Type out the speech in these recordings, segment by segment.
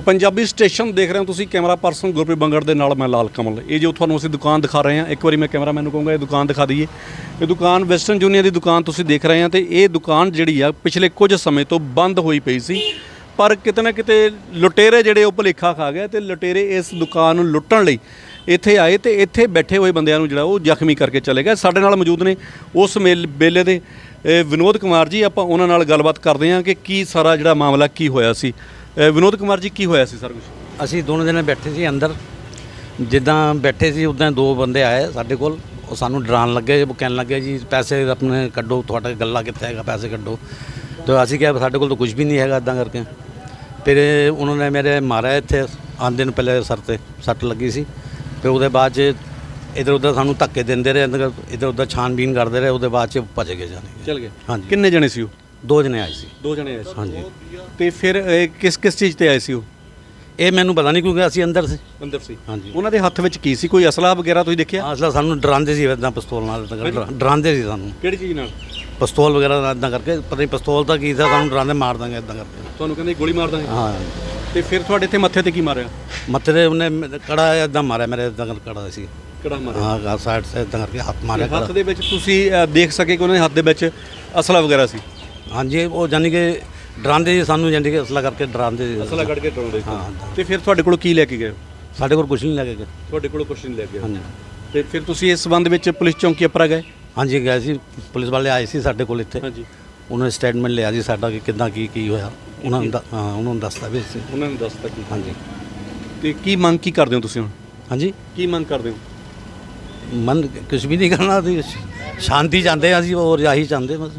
Punjabi station ਦੇਖ ਰਹੇ ਹੋ ਤੁਸੀਂ, ਕੈਮਰਾ ਪਰਸਨ ਗੁਰਪ੍ਰੀਤ ਬੰਗੜ ਦੇ ਨਾਲ ਮੈਂ ਲਾਲ ਕਮਲ। ਇਹ ਜੋ ਤੁਹਾਨੂੰ ਅਸੀਂ ਦੁਕਾਨ ਦਿਖਾ ਰਹੇ ਹਾਂ, ਇੱਕ ਵਾਰੀ ਮੈਂ ਕੈਮਰਾਮੈਨ ਨੂੰ ਕਹੂੰਗਾ, ਇਹ ਦੁਕਾਨ ਦਿਖਾ ਦਈਏ। ਇਹ ਦੁਕਾਨ ਵੈਸਟਰਨ ਜੂਨੀਅਰ ਦੀ ਦੁਕਾਨ ਤੁਸੀਂ ਦੇਖ ਰਹੇ ਹਾਂ ਤੇ ਇਹ ਦੁਕਾਨ ਜਿਹੜੀ ਆ, ਪਿਛਲੇ ਕੁਝ ਸਮੇਂ ਤੋਂ ਬੰਦ ਹੋਈ ਪਈ ਸੀ। ਪਰ ਕਿਤੇ ਨਾ ਕਿਤੇ ਲੁਟੇਰੇ ਜਿਹੜੇ ਉਹ ਭੁਲੇਖਾ ਖਾ ਗਏ ਤੇ ਲੁਟੇਰੇ ਇਸ ਦੁਕਾਨ ਨੂੰ ਲੁੱਟਣ ਲਈ ਇੱਥੇ ਆਏ ਤੇ ਇੱਥੇ ਬੈਠੇ ਹੋਏ ਬੰਦਿਆਂ ਨੂੰ ਜਿਹੜਾ ਉਹ ਜ਼ਖਮੀ ਕਰਕੇ ਚਲੇ ਗਏ। ਸਾਡੇ ਨਾਲ ਮੌਜੂਦ ਨੇ ਉਸ ਮੇਲ- ਵੇਲੇ ਦੇ ਵਿਨੋਦ ਕੁਮਾਰ ਜੀ। ਆਪਾਂ ਉਹਨਾਂ ਨਾਲ ਗੱਲਬਾਤ ਕਰਦੇ ਹਾਂ ਕਿ ਕੀ ਸਾਰਾ ਜਿਹੜਾ ਮਾਮਲਾ ਕੀ ਹੋਇਆ ਸੀ। ਵਿਨੋਦ ਕੁਮਾਰ ਜੀ, ਕੀ ਹੋਇਆ ਸੀ ਸਰ ਕੁਝ ਅਸੀਂ ਦੋਨੋਂ ਦਿਨ ਬੈਠੇ ਸੀ ਅੰਦਰ। ਜਿੱਦਾਂ ਬੈਠੇ ਸੀ, ਉਦਾਂ ਦੋ ਬੰਦੇ ਆਏ ਸਾਡੇ ਕੋਲ। ਉਹ ਸਾਨੂੰ ਡਰਾਉਣ ਲੱਗੇ, ਉਹ ਕਹਿਣ ਲੱਗੇ, ਜੀ, ਪੈਸੇ ਆਪਣੇ ਕੱਢੋ, ਤੁਹਾਡਾ ਗੱਲਾਂ ਕਿੱਥੇ ਹੈਗਾ, ਪੈਸੇ ਕੱਢੋ। ਤੇ ਅਸੀਂ ਕਿਹਾ, ਸਾਡੇ ਕੋਲ ਤਾਂ ਕੁਝ ਵੀ ਨਹੀਂ ਹੈਗਾ ਇਦਾਂ ਕਰਕੇ। ਫਿਰ ਉਹਨਾਂ ਨੇ ਮੇਰੇ ਮਾਰਿਆ ਇੱਥੇ, ਆਂਦੇ ਨੂੰ ਪਹਿਲੇ ਸਰ ਤੇ ਸੱਟ ਲੱਗੀ ਸੀ। ਫਿਰ ਉਹਦੇ ਬਾਅਦ ਚ ਇਧਰ ਉਧਰ ਸਾਨੂੰ ਧੱਕੇ ਦਿੰਦੇ ਰਹੇ ਅੰਦਰ ਇਧਰ ਉਧਰ ਛਾਨਬੀਨ ਕਰਦੇ ਰਹੇ ਉਹਦੇ ਬਾਅਦ ਚ ਭੱਜ ਗਏ ਜਾਣੇ। ਚਲ ਗਏ। ਹਾਂਜੀ। ਕਿੰਨੇ ਜਣੇ ਸੀ ਉਹ? ਦੋ ਜਣੇ ਆਏ ਸੀ। ਦੋ ਜਣੇ ਆਏ ਸੀ। ਹਾਂਜੀ। ਤੇ ਫਿਰ ਅ, ਕਿਸ ਕਿਸ ਚੀਜ਼ ਤੇ ਆਏ ਸੀ ਉਹ? ਇਹ ਮੈਨੂੰ ਪਤਾ ਨਹੀਂ ਕਿਉਂਕਿ ਅਸੀਂ ਅੰਦਰ ਸੀ। ਅੰਦਰ ਸੀ। ਹਾਂਜੀ। ਉਹਨਾਂ ਦੇ ਹੱਥ ਵਿੱਚ ਕੀ ਸੀ? ਕੋਈ ਅਸਲਾ ਵਗੈਰਾ ਤੁਸੀਂ ਦੇਖਿਆ? ਅਸਲਾ ਸਾਨੂੰ ਡਰਾਉਂਦੇ ਸੀ ਇਦਾਂ ਪਿਸਤੌਲ ਨਾਲ ਡਰਾਉਂਦੇ ਸੀ ਸਾਨੂੰ। ਕਿਹੜੀ ਚੀਜ਼ ਨਾਲ? ਪਿਸਤੌਲ ਵਗੈਰਾ ਨਾਲ ਇਦਾਂ ਕਰਕੇ ਪਤਾ ਨਹੀਂ ਪਿਸਤੌਲ ਤਾਂ ਕੀ ਸੀ ਸਾਨੂੰ ਡਰਾਉਂਦੇ ਮਾਰ ਦਾਂਗੇ ਇਦਾਂ ਕਰਕੇ। ਤੁਹਾਨੂੰ ਕਹਿੰਦੇ ਗੋਲੀ ਮਾਰ ਦਾਂਗੇ। ਹਾਂ। ਤੇ ਫਿਰ ਤੁਹਾਡੇ ਇੱਥੇ ਮੱਥੇ ਤੇ ਕੀ ਮਾਰਿਆ? ਮੱਥੇ ਤੇ ਉਹਨੇ ਕੜਾ ਇਦਾਂ ਮਾਰਿਆ ਮੇਰੇ ਇਦਾਂ ਕੜਾ ਸੀ। ਕਿਹੜਾ ਮਾਰਿਆ? ਹਾਂ ਸਾਈਡ ਸੇ ਇਦਾਂ ਕਰਕੇ ਹੱਥ ਮਾਰਿਆ ਹੱਥ ਕੜਾ। ਦੇ ਵਿੱਚ ਤੁਸੀਂ ਅ, ਦੇਖ ਸਕੇ ਕਿ ਉਹਨਾਂ ਦੇ ਹੱਥ ਦੇ ਵਿੱਚ ਅਸਲਾ ਵਗੈਰਾ ਸੀ? ਹਾਂਜੀ ਉਹ ਜਾਨੀ ਕਿ ਡਰਾਉਂਦੇ ਸੀ ਸਾਨੂੰ ਜਾਨੀ ਕਿ ਅਸਲਾ ਕਰਕੇ ਡਰਾਉਂਦੇ ਸੀ। ਅਸਲਾ ਕੱਢ ਕੇ ਹਾਂ ਤੇ ਫਿਰ ਤੁਹਾਡੇ ਕੋਲ ਕੀ ਲੈ ਕੇ ਗਏ? ਸਾਡੇ ਕੋਲ ਕੁਝ ਨਹੀਂ ਲੱਗੇ ਗਏ। ਤੁਹਾਡੇ ਕੋਲ ਕੁਝ ਨਹੀਂ ਲੈ ਕੇ ਹਾਂਜੀ। ਤੇ ਫਿਰ ਤੁਸੀਂ ਇਸ ਸੰਬੰਧ ਵਿੱਚ ਪੁਲਿਸ ਚੌਂਕੀ ਅਪਰਾ ਗਏ? ਹਾਂਜੀ ਗਏ ਸੀ। ਪੁਲਿਸ ਵਾਲੇ ਆਏ ਸੀ ਸਾਡੇ ਕੋਲ ਇੱਥੇ। ਹਾਂਜੀ। ਉਹਨਾਂ ਨੇ ਸਟੇਟਮੈਂਟ ਲਿਆ ਜੀ ਸਾਡਾ ਕਿ ਕਿੱਦਾਂ ਕੀ ਕੀ ਹੋਇਆ। ਉਹਨਾਂ ਨੂੰ ਦ- ਹਾਂ ਉਹਨਾਂ ਨੂੰ ਦੱਸਤਾ ਵੀ ਸੀ ਉਹਨਾਂ ਨੇ ਦੱਸਤਾ ਕੀ। ਹਾਂਜੀ। ਤੇ ਕੀ ਮੰਗ ਕੀ ਕਰਦੇ ਹੋ ਤੁਸੀਂ ਹੁਣ? ਹਾਂਜੀ। ਕੀ ਮੰਗ ਕਰਦੇ ਹੋ? ਮਨ ਕੁਝ ਵੀ ਨਹੀਂ ਕਰਨਾ ਅਸੀਂ ਸ਼ਾਂਤੀ ਚਾਹੁੰਦੇ ਹਾਂ ਅਸੀਂ ਹੋਰ ਆਹੀ ਚਾਹੁੰਦੇ ਬਸ।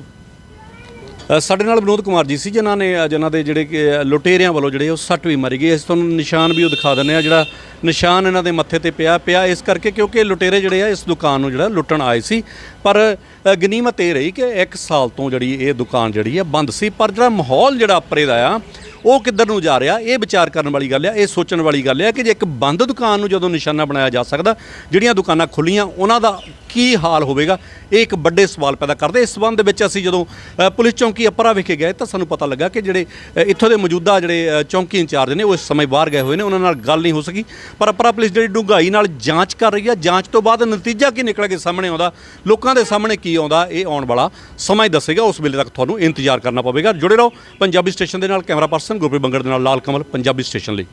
ਅ, ਸਾਡੇ ਨਾਲ ਵਿਨੋਦ ਕੁਮਾਰ ਜੀ ਸੀ ਜਿਨ੍ਹਾਂ ਨੇ ਅ, ਜਿਨ੍ਹਾਂ ਦੇ ਜਿਹੜੇ ਕਿ, ਅ, ਲੁਟੇਰਿਆਂ ਵੱਲੋਂ ਜਿਹੜੇ ਉਹ ਸੱਟ ਵੀ ਮਾਰੀ ਗਈ। ਇਸ ਤੁਹਾਨੂੰ ਨਿਸ਼ਾਨ ਵੀ ਉਹ ਦਿਖਾ ਦਿੰਦੇ ਆ ਜਿਹੜਾ ਨਿਸ਼ਾਨ ਇਹਨਾਂ ਦੇ ਮੱਥੇ ਤੇ ਪਿਆ ਪਿਆ ਇਸ ਕਰਕੇ ਕਿਉਂਕਿ ਲੁਟੇਰੇ ਜਿਹੜੇ ਆ ਇਸ ਦੁਕਾਨ ਨੂੰ ਜਿਹੜਾ ਲੁੱਟਣ ਆਏ ਸੀ। ਪਰ ਅ, ਗਨੀਮਤ ਇਹ ਰਹੀ ਕਿ 1 ਸਾਲ ਤੋਂ ਜਿਹੜੀ ਇਹ ਦੁਕਾਨ ਜਿਹੜੀ ਆ ਬੰਦ ਸੀ। ਪਰ ਜਿਹੜਾ ਮਾਹੌਲ ਜਿਹੜਾ ਅਪਰੇ ਦਾ ਆ ਉਹ ਕਿੱਧਰ ਨੂੰ ਜਾ ਰਿਹਾ? ਇਹ ਵਿਚਾਰ ਕਰਨ ਵਾਲੀ ਗੱਲ ਆ, ਇਹ ਸੋਚਣ ਵਾਲੀ ਗੱਲ ਆ ਕਿ ਜੇ ਇੱਕ ਬੰਦ ਦੁਕਾਨ ਨੂੰ ਜਦੋਂ ਨਿਸ਼ਾਨਾ ਬਣਾਇਆ ਜਾ ਸਕਦਾ, ਜਿਹੜੀਆਂ ਦੁਕਾਨਾਂ ਖੁੱਲੀਆਂ, ਉਹਨਾਂ ਦਾ ਕੀ ਹਾਲ ਹੋਵੇਗਾ? ਇਹ ਇੱਕ ਵੱਡੇ ਸਵਾਲ ਪੈਦਾ ਕਰਦੇ ਇਸ ਸੰਬੰਧ ਵਿੱਚ ਅਸੀਂ ਜਦੋਂ ਪੁਲਿਸ ਚੌਂਕੀ ਅਪਰਾ ਵਿਖੇ ਗਏ ਤਾਂ ਸਾਨੂੰ ਪਤਾ ਲੱਗਾ ਕਿ ਜਿਹੜੇ ਇੱਥੋਂ ਦੇ ਮੌਜੂਦਾ ਜਿਹੜੇ ਚੌਂਕੀ ਇੰਚਾਰਜ ਨੇ, ਉਹ ਇਸ ਸਮੇਂ ਬਾਹਰ ਗਏ ਹੋਏ ਨੇ। ਉਹਨਾਂ ਨਾਲ ਗੱਲ ਨਹੀਂ ਹੋ ਸਕੀ। ਪਰ ਅਪਰਾ ਪੁਲਿਸ ਜਿਹੜੀ ਡੂੰਘਾਈ ਨਾਲ ਜਾਂਚ ਕਰ ਰਹੀ ਹੈ ਜਾਂਚ ਤੋਂ ਬਾਅਦ ਨਤੀਜਾ ਕੀ ਨਿਕਲ ਕੇ ਸਾਹਮਣੇ ਆਉਂਦਾ? ਲੋਕਾਂ ਦੇ ਸਾਹਮਣੇ ਕੀ ਆਉਂਦਾ? ਇਹ ਆਉਣ ਵਾਲਾ ਸਮਾਂ ਹੀ ਦੱਸੇਗਾ। ਉਸ ਵੇਲੇ ਤੱਕ ਤੁਹਾਨੂੰ ਇੰਤਜ਼ਾਰ ਕਰਨਾ ਪਵੇਗਾ। ਜੁੜੇ ਰਹੋ ਪੰਜਾਬੀ ਸਟੇਸ਼ਨ ਦੇ ਨਾਲ। ਕੈਮਰਾ ਪਰਸਨ ਗੁਰਪ੍ਰੀਤ ਬੰਗੜ ਦੇ ਨਾਲ ਲਾਲ ਕਮਲ, ਪੰਜਾਬੀ ਸਟੇਸ਼ਨ ਲਈ।